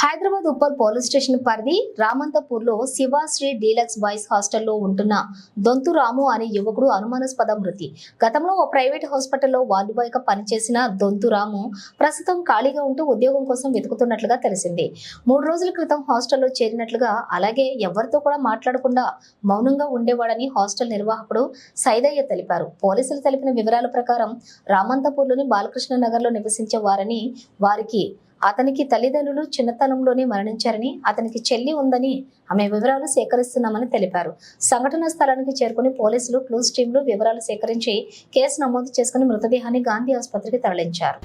Hyderabad Uppal police station పరిధి రామంతపూర్లో Shivashri deluxe boys హాస్టల్లో ఉంటున్న దొంతు రాము అనే యువకుడు అనుమానాస్పద మృతి. గతంలో ఓ ప్రైవేట్ హాస్పిటల్లో వార్డు బాయ్ పనిచేసిన దొంతు రాము ప్రస్తుతం ఖాళీగా ఉంటూ ఉద్యోగం కోసం వెతుకుతున్నట్లుగా తెలిసింది. మూడు రోజుల క్రితం హాస్టల్లో చేరినట్లుగా అలాగే ఎవరితో కూడా మాట్లాడకుండా మౌనంగా ఉండేవాడని హాస్టల్ నిర్వాహకుడు సైదయ్య తెలిపారు. పోలీసులు తెలిపిన వివరాల ప్రకారం రామంతపూర్లోని బాలకృష్ణ నగర్లో నివసించే వారని వారికి అతనికి తల్లిదండ్రులు చిన్నతనంలోనే మరణించారని అతనికి చెల్లి ఉందని ఆమె వివరాలు సేకరిస్తున్నామని తెలిపారు. సంఘటన స్థలానికి చేరుకుని పోలీసులు క్లూస్ టీంలు వివరాలు సేకరించి కేసు నమోదు చేసుకుని మృతదేహాన్ని గాంధీ ఆసుపత్రికి తరలించారు.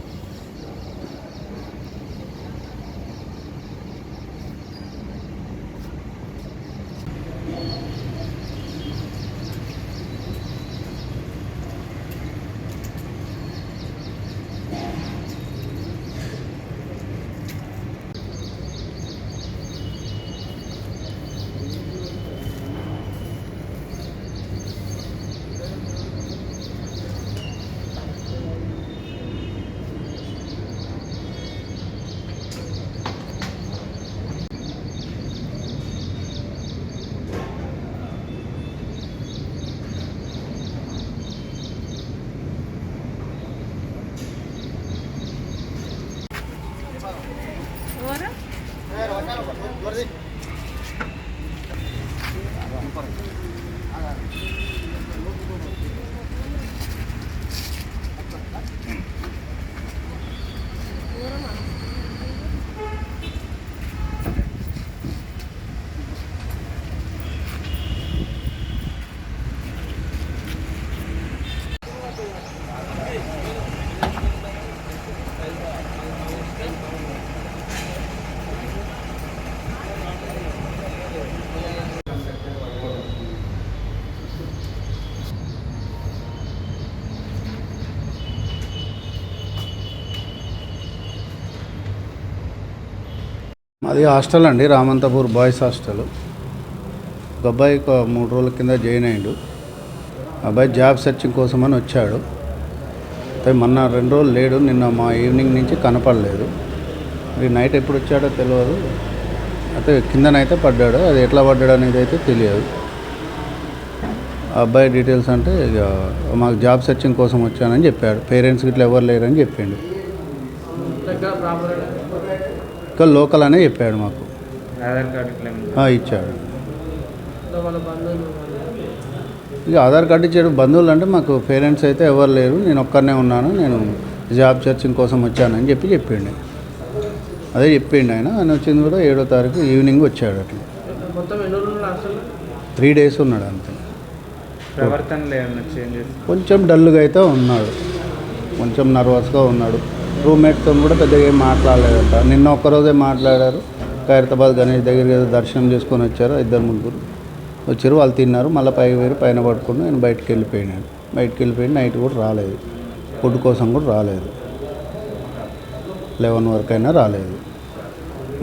പറയും మాది హాస్టల్ అండి రామంతపూర్ బాయ్స్ హాస్టల్. ఒక అబ్బాయి ఒక మూడు రోజుల కింద జాయిన్ అయ్యాడు. అబ్బాయి జాబ్ సెర్చింగ్ కోసం అని వచ్చాడు. అయితే మొన్న రెండు రోజులు లేడు నిన్న మా ఈవినింగ్ నుంచి కనపడలేదు. మరి నైట్ ఎప్పుడు వచ్చాడో తెలియదు అయితే కిందనైతే పడ్డాడు అది ఎట్లా పడ్డాడు అనేది అయితే తెలియదు. ఆ అబ్బాయి డీటెయిల్స్ అంటే ఇక మాకు జాబ్ సెర్చింగ్ కోసం వచ్చానని చెప్పాడు. పేరెంట్స్ ఇట్లా ఎవరు లేరని చెప్పిండు. ఇక్కడ లోకల్ అనే చెప్పాడు మాకు. ఇచ్చాడు. ఇక ఆధార్ కార్డు ఇచ్చాడు. బంధువులు అంటే మాకు పేరెంట్స్ అయితే ఎవరు లేరు. నేను ఒక్కనే ఉన్నాను. నేను జాబ్ సెర్చింగ్ కోసం వచ్చానని చెప్పి చెప్పిండు. అదే చెప్పిండు ఆయన. ఆయన వచ్చింది కూడా ఏడో తారీఖు ఈవినింగ్ వచ్చాడు అట్లా. త్రీ డేస్ ఉన్నాడు అంతే. కొంచెం డల్గా అయితే ఉన్నాడు. కొంచెం నర్వస్గా ఉన్నాడు. రూమ్మేట్తో కూడా పెద్దగా ఏం మాట్లాడలేదంట. నిన్న ఒక్కరోజే మాట్లాడారు. ఖైరతాబాద్ గణేష్ దగ్గరికి ఏదో దర్శనం చేసుకొని వచ్చారు ఇద్దరు ముగ్గురు. వచ్చారు వాళ్ళు తిన్నారు. మళ్ళీ పైకి వేరు పైన పడుకుని నేను బయటికి వెళ్ళిపోయినాను. బయటికి వెళ్ళిపోయి నైట్ కూడా రాలేదు. ఫుడ్ కోసం కూడా రాలేదు. లెవెన్ వరకు అయినా రాలేదు.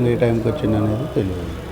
ఏ టైంకి వచ్చింది అనేది తెలియదు.